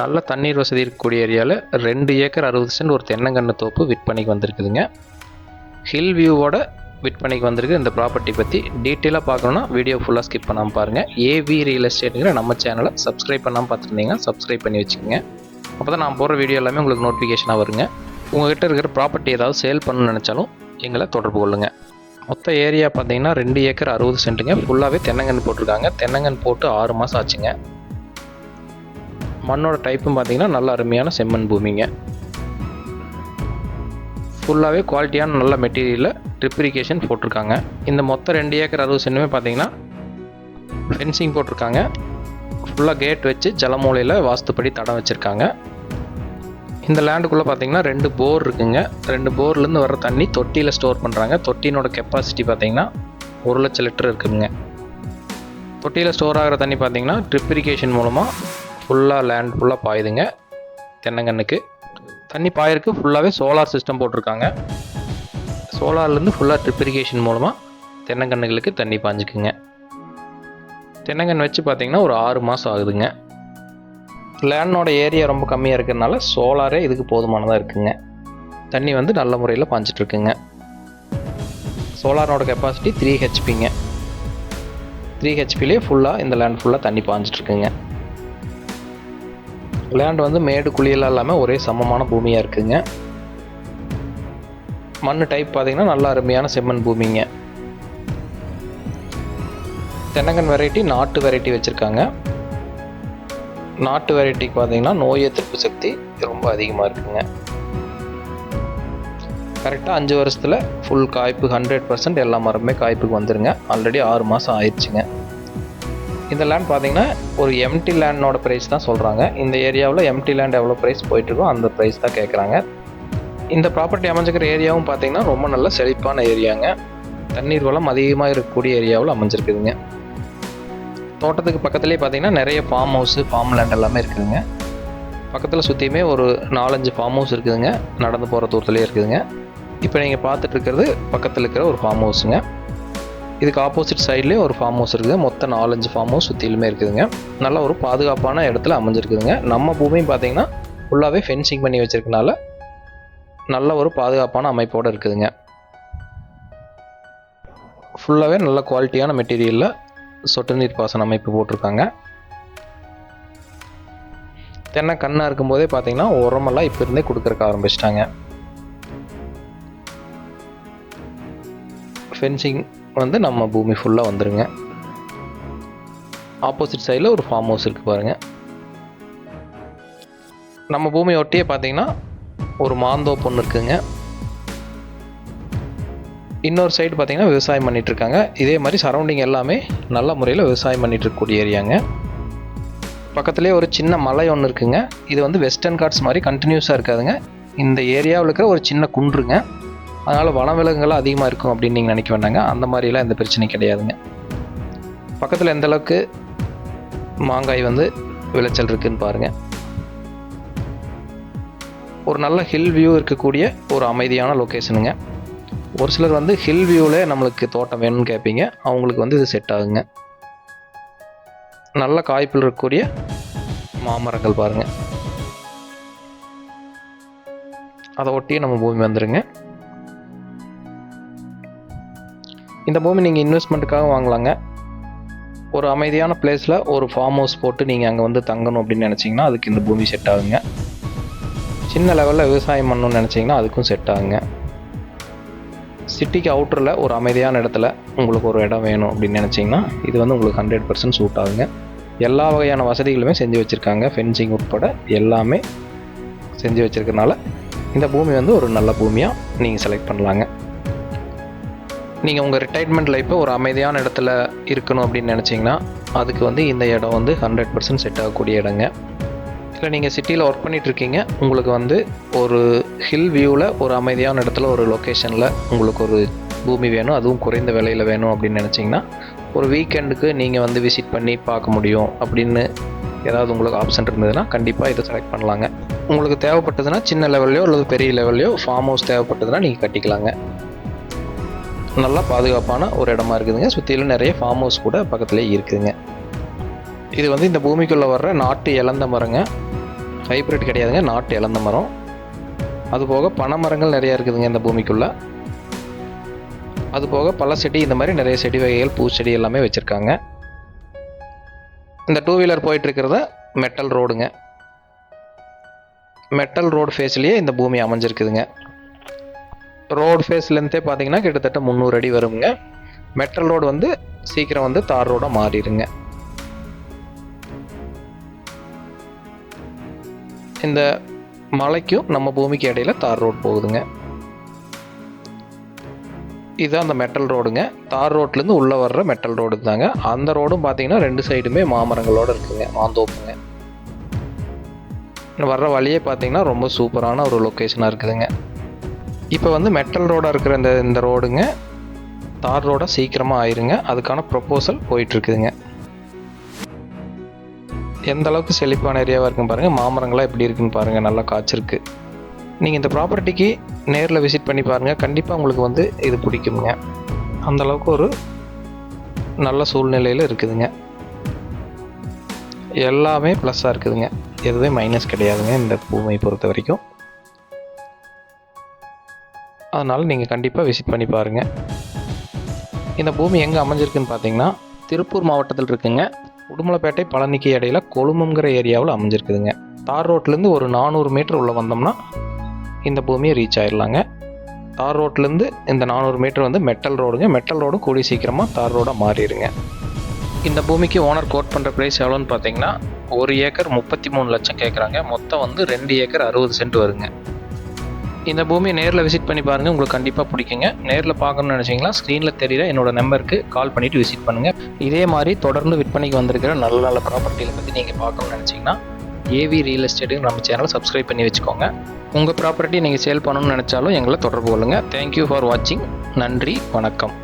நல்ல தண்ணீர் வசதி இருக்கக்கூடிய ஏரியாவில் ரெண்டு ஏக்கர் அறுபது சென்ட் ஒரு தென்னங்கன்று தோப்பு விற்பனைக்கு வந்திருக்குதுங்க. ஹில் வியூவோட விற்பனைக்கு வந்திருக்கு இந்த ப்ராப்பர்ட்டி பற்றி டீட்டெயிலாக பார்க்கணுன்னா வீடியோ ஃபுல்லாக ஸ்கிப் பண்ணாமல் பாருங்கள் ஏவி ரியல் எஸ்டேட்டுங்கிற நம்ம சேனலை சப்ஸ்கிரைப் பண்ணாமல் பார்த்துருந்தீங்கன்னா சப்ஸ்கிரைப் பண்ணி வச்சுக்கோங்க. அப்போ தான் நான் போகிற வீடியோ எல்லாமே உங்களுக்கு நோட்டிஃபிகேஷனாக வருங்க. உங்கள்கிட்ட இருக்கிற ப்ராப்பர்ட்டி ஏதாவது சேல் பண்ணணும்னு நினச்சாலும் எங்களை தொடர்பு கொள்ளுங்கள் மொத்த ஏரியா பார்த்தீங்கன்னா ரெண்டு ஏக்கர் அறுபது சென்ட்டுங்க. ஃபுல்லாகவே தென்னங்கன்று போட்டிருக்காங்க. தென்னங்கன்று போட்டு ஆறு மாதம் ஆச்சுங்க. மண்ணோட டைப்பும் பார்த்தீங்கன்னா நல்ல அருமையான செம்மண் பூமிங்க. ஃபுல்லாகவே குவாலிட்டியான நல்ல மெட்டீரியலில் ட்ரிப்ரிகேஷன் போட்டிருக்காங்க. இந்த மொத்த ரெண்டு ஏக்கர் அறுபது சென்ட்டுமே பார்த்தீங்கன்னா ஃபென்சிங் போட்டிருக்காங்க. ஃபுல்லாக கேட் வச்சு ஜலமூலையில் வாஸ்துப்படி தடம் வச்சுருக்காங்க. இந்த லேண்டுக்குள்ளே பார்த்தீங்கன்னா ரெண்டு போர் இருக்குங்க. ரெண்டு போர்லேருந்து வர தண்ணி தொட்டியில் ஸ்டோர் பண்ணுறாங்க தொட்டினோட கெப்பாசிட்டி பார்த்தீங்கன்னா ஒரு லட்சம் லிட்டர் இருக்குதுங்க தொட்டியில் ஸ்டோர் ஆகிற தண்ணி பார்த்தீங்கன்னா ட்ரிப் இரிகேஷன் மூலமாக ஃபுல்லாக லேண்ட் ஃபுல்லாக பாயுதுங்க. தென்னங்கன்னுக்கு. தண்ணி பாயிருக்கு ஃபுல்லாகவே சோலார் சிஸ்டம் போட்டிருக்காங்க. சோலார்லேருந்து ஃபுல்லாக ட்ரிப் இரிகேஷன் மூலமாக தென்னங்கன்னுகளுக்கு தண்ணி பாஞ்சுக்குங்க. தென்னங்கன்று வச்சு பார்த்தீங்கன்னா ஒரு ஆறு மாதம் ஆகுதுங்க. லேண்டோட ஏரியா ரொம்ப கம்மியாக இருக்கிறதுனால சோலாரே இதுக்கு போதுமானதாக இருக்குங்க. தண்ணி வந்து நல்ல முறையில் பாஞ்சிட்ருக்குங்க. சோலாரோட கெப்பாசிட்டி த்ரீ ஹெச்பிங்க த்ரீ ஹெச்பிலே ஃபுல்லாக இந்த லேண்ட் ஃபுல்லாக தண்ணி பாஞ்சிட்ருக்குங்க. லேண்ட் வந்து மேடு குழியெல்லாம் இல்லாமல் ஒரே சமமான பூமியாக இருக்குங்க. மண் டைப் பார்த்தீங்கன்னா நல்ல அருமையான செம்மண் பூமிங்க. தென்னங்கன் வெரைட்டி நாட்டு வெரைட்டி வச்சுருக்காங்க. நாட்டு வெரைட்டிக்கு பார்த்தீங்கன்னா நோய் எதிர்ப்பு சக்தி ரொம்ப அதிகமாக இருக்குங்க. கரெக்டாக அஞ்சு வருஷத்தில் ஃபுல் காய்ப்பு ஹண்ட்ரட் பர்சன்ட் எல்லா மரமே காய்ப்புக்கு வந்துடுங்க ஆல்ரெடி ஆறு மாதம் ஆயிடுச்சுங்க. இந்த லேண்ட் பார்த்தீங்கன்னா ஒரு எம்டி லேண்டோட ப்ரைஸ் தான் சொல்கிறாங்க இந்த ஏரியாவில் எம்டி லேண்ட் எவ்வளோ ப்ரைஸ் போயிட்டுருக்கோ அந்த ப்ரைஸ் தான் கேட்குறாங்க இந்த ப்ராப்பர்ட்டி அமைஞ்சிக்கிற ஏரியாவும் பார்த்தீங்கன்னா ரொம்ப நல்ல செழிப்பான ஏரியாங்க தண்ணீர் வளம் அதிகமாக இருக்கக்கூடிய ஏரியாவில் அமைஞ்சிருக்குதுங்க. தோட்டத்துக்கு பக்கத்துலேயே பார்த்தீங்கன்னா நிறைய ஃபார்ம் ஹவுஸு ஃபார்ம் லேண்ட் எல்லாமே இருக்குதுங்க. பக்கத்தில் சுற்றியுமே ஒரு நாலஞ்சு ஃபார்ம் ஹவுஸ் இருக்குதுங்க. நடந்து போகிற தூரத்துலேயே இருக்குதுங்க. இப்போ நீங்கள் பார்த்துட்டு இருக்கிறது பக்கத்தில் இருக்கிற ஒரு ஃபார்ம் ஹவுஸுங்க இதுக்கு ஆப்போசிட் சைட்லேயே ஒரு ஃபார்ம் ஹவுஸ் இருக்குது. மொத்தம் நாலஞ்சு ஃபார்ம் ஹவுஸ் சுற்றிலுமே இருக்குதுங்க. நல்ல ஒரு பாதுகாப்பான இடத்துல அமைஞ்சிருக்குதுங்க. நம்ம பூமியும் பார்த்தீங்கன்னா ஃபுல்லாகவே ஃபென்சிங் பண்ணி வச்சுருக்கனால நல்ல ஒரு பாதுகாப்பான அமைப்போடு இருக்குதுங்க. ஃபுல்லாகவே நல்ல குவாலிட்டியான மெட்டீரியலில் சொட்டு நீர் பாசன அமைப்பு போட்டிருக்காங்க. தென்னை கண்ணாக இருக்கும்போதே பார்த்தீங்கன்னா உரமெல்லாம் இப்போ இருந்தே கொடுக்குறக்கு ஆரம்பிச்சிட்டாங்க. ஃபென்சிங் வந்து நம்ம பூமி ஃபுல்லாக வந்துடுங்க ஆப்போசிட் சைடில் ஒரு ஃபார்ம் ஹவுஸ் இருக்குது பாருங்கள் நம்ம பூமி ஒட்டியே பார்த்தீங்கன்னா ஒரு மாந்தோப்பு ஒன்று இருக்குங்க. இன்னொரு சைடு பார்த்தீங்கன்னா விவசாயம் பண்ணிகிட்ருக்காங்க இருக்காங்க. இதே மாதிரி சரௌண்டிங் எல்லாமே நல்ல முறையில் விவசாயம் பண்ணிகிட்டு இருக்கக்கூடிய ஏரியாங்க பக்கத்துலேயே ஒரு சின்ன மலை ஒன்று இருக்குங்க. இது வந்து வெஸ்டர்ன் காட்ஸ் மாதிரி கண்டினியூஸாக இருக்காதுங்க. இந்த ஏரியாவில் இருக்கிற ஒரு சின்ன குன்றுங்க. அதனால் வனவிலங்குகள் அதிகமாக இருக்கும் அப்படின்னு நீங்கள் நினைக்க வேண்டாங்க. அந்த மாதிரிலாம் எந்த பிரச்சனையும் கிடையாதுங்க. பக்கத்தில் எந்த அளவுக்கு மாங்காய் வந்து விளைச்சல் இருக்குதுன்னு பாருங்கள் ஒரு நல்ல ஹில் வியூ இருக்கக்கூடிய ஒரு அமைதியான லொக்கேஷனுங்க ஒரு சிலர் வந்து ஹில் வியூவில் நம்மளுக்கு தோட்டம் வேணும்னு கேட்பீங்க அவங்களுக்கு வந்து இது செட் ஆகுங்க. நல்ல காய்ப்பில் இருக்கக்கூடிய மாமரங்கள் பாருங்கள் அதை ஒட்டியே நம்ம பூமி வந்துடுங்க இந்த பூமி நீங்கள் இன்வெஸ்ட்மெண்ட்டுக்காக வாங்கலாங்க. ஒரு அமைதியான பிளேஸில் ஒரு ஃபார்ம் ஹவுஸ் போட்டு நீங்கள் அங்கே வந்து தங்கணும் அப்படின்னு நினச்சிங்கன்னா அதுக்கு இந்த பூமி செட் ஆகுங்க. சின்ன லெவலில் விவசாயம் பண்ணணும்னு நினச்சிங்கன்னா அதுக்கும் செட் ஆகுங்க. சிட்டிக்கு அவுட்டரில் ஒரு அமைதியான இடத்துல உங்களுக்கு ஒரு இடம் வேணும் அப்படின்னு நினச்சிங்கன்னா இது வந்து உங்களுக்கு ஹண்ட்ரட் பர்சன்ட் சூட் ஆகுங்க. எல்லா வகையான வசதிகளுமே செஞ்சு வச்சுருக்காங்க. ஃபென்சிங் உட்பட எல்லாமே செஞ்சு வச்சுருக்கனால இந்த பூமி வந்து ஒரு நல்ல பூமியாக நீங்கள் செலக்ட் பண்ணலாங்க. நீங்கள் உங்கள் ரிட்டையர்மெண்ட் லைஃப்பை ஒரு அமைதியான இடத்துல இருக்கணும் அப்படின்னு நினச்சிங்கன்னா அதுக்கு வந்து இந்த இடம் வந்து ஹண்ட்ரட் பர்சன்ட் செட் ஆகக்கூடிய இடங்க. இல்லை நீங்கள் சிட்டியில் ஒர்க் பண்ணிகிட்ருக்கீங்க உங்களுக்கு வந்து ஒரு ஹில் வியூவில் ஒரு அமைதியான இடத்துல ஒரு லொக்கேஷனில் உங்களுக்கு ஒரு பூமி வேணும் அதுவும் குறைந்த விலையில் வேணும் அப்படின்னு நினச்சிங்கன்னா ஒரு வீக்கெண்டுக்கு நீங்கள் வந்து விசிட் பண்ணி பார்க்க முடியும் அப்படின்னு ஏதாவது உங்களுக்கு ஆப்ஷன் இருந்ததுன்னா கண்டிப்பாக இதை செலக்ட் பண்ணலாங்க. உங்களுக்கு தேவைப்பட்டதுன்னா சின்ன லெவல்லையோ அல்லது பெரிய லெவல்லையோ ஃபார்ம் ஹவுஸ் தேவைப்பட்டதுன்னா நீங்கள் கட்டிக்கலாங்க. நல்லா பாதுகாப்பான ஒரு இடமா இருக்குதுங்க. சுற்றிலும் நிறைய ஃபார்ம் ஹவுஸ் கூட பக்கத்துலேயே இருக்குதுங்க. இது வந்து இந்த பூமிக்குள்ளே வர்ற நாட்டு இழந்த மரங்க. ஹைப்ரிட் கிடையாதுங்க நாட்டு இழந்த மரம். அதுபோக பனை மரங்கள் நிறையா இருக்குதுங்க இந்த பூமிக்குள்ளே. அதுபோக பல செடி இந்த மாதிரி நிறைய செடி வகைகள் பூச்செடி எல்லாமே வச்சுருக்காங்க. இந்த டூ வீலர் போயிட்டுருக்கிறத மெட்டல் ரோடுங்க மெட்டல் ரோடு ஃபேஸ்லேயே இந்த பூமி அமைஞ்சிருக்குதுங்க. ரோடு ஃபேஸ்லேருந்தே பார்த்தீங்கன்னா கிட்டத்தட்ட முந்நூறு அடி வருங்க. மெட்டல் ரோடு வந்து சீக்கிரம் வந்து தார் ரோடாக மாறிடுங்க. இந்த மலைக்கும் நம்ம பூமிக்கு இடையில தார் ரோடு போகுதுங்க. இதுதான் அந்த மெட்டல் ரோடுங்க தார் ரோட்லேருந்து உள்ளே வர்ற மெட்டல் ரோடு தாங்க. அந்த ரோடும் பார்த்தீங்கன்னா ரெண்டு சைடுமே மாமரங்களோட இருக்குங்க மாந்தோப்புங்க. வர்ற வழியே பார்த்தீங்கன்னா ரொம்ப சூப்பரான ஒரு லொக்கேஷனாக இருக்குதுங்க. இப்போ வந்து மெட்டல் ரோடாக இருக்கிற இந்த இந்த ரோடுங்க தார் ரோடாக சீக்கிரமாக ஆயிருங்க. அதுக்கான ப்ரொப்போசல் போயிட்டுருக்குதுங்க. எந்த அளவுக்கு செழிப்பான ஏரியாவாக இருக்குன்னு பாருங்கள் மாமரங்களாக எப்படி இருக்குன்னு பாருங்கள் நல்லா காய்ச்சிருக்கு. நீங்கள் இந்த ப்ராப்பர்ட்டிக்கு நேரில் விசிட் பண்ணி பாருங்கள் கண்டிப்பாக உங்களுக்கு வந்து இது பிடிக்குங்க. அந்த அளவுக்கு ஒரு நல்ல சூழ்நிலையில் இருக்குதுங்க. எல்லாமே ப்ளஸ்ஸாக இருக்குதுங்க. எதுவுமே மைனஸ் கிடையாதுங்க. இந்த பூமியை பொறுத்த வரைக்கும். அதனால் நீங்கள் கண்டிப்பாக விசிட் பண்ணி பாருங்கள் இந்த பூமி எங்கே அமைஞ்சிருக்குன்னு பார்த்தீங்கன்னா திருப்பூர் மாவட்டத்தில் இருக்குங்க. உடுமலைப்பேட்டை பழனிக்கு இடையில கொழும்புங்கிற ஏரியாவில் அமைஞ்சிருக்குதுங்க. தார் ரோட்லேருந்து ஒரு நானூறு மீட்டர் உள்ளே வந்தோம்னா இந்த பூமியை ரீச் ஆயிடலாங்க தார் ரோட்லேருந்து இந்த நானூறு மீட்டர் வந்து மெட்டல் ரோடுங்க. மெட்டல் ரோடும் கூடி சீக்கிரமாக தார் ரோடாக மாறிடுங்க. இந்த பூமிக்கு ஓனர் கோட் பண்ணுற ப்ரைஸ் எவ்வளோன்னு பார்த்தீங்கன்னா ஒரு ஏக்கர் முப்பத்தி மூணு லட்சம் கேட்குறாங்க மொத்தம் வந்து ரெண்டு ஏக்கர் அறுபது சென்ட் வருங்க. இந்த பூமியை நேரில் விசிட் பண்ணி பாருங்கள் உங்களுக்கு கண்டிப்பாக பிடிக்குங்க. நேரில் பார்க்கணும்னு நினச்சிங்களா ஸ்க்ரீனில் தெரியல என்னோட நம்பருக்கு கால் பண்ணிவிட்டு விசிட் பண்ணுங்கள் இதே மாதிரி தொடர்ந்து விற்பனைக்கு வந்திருக்கிற நல்ல நல்ல ப்ராப்பர்ட்டிகளை பற்றி நீங்கள் பார்க்கணும்னு நினச்சிங்கன்னா ஏவி ரியல் எஸ்டேட்டுக்கு நம்ம சேனலை சப்ஸ்கிரைப் பண்ணி வச்சுக்கோங்க. உங்கள் ப்ராப்பர்ட்டி நீங்கள் சேல் பண்ணணும்னு நினச்சாலும் எங்களை தொடர்பு கொள்ளுங்கள் தேங்க்யூ ஃபார் வாட்சிங் நன்றி வணக்கம்.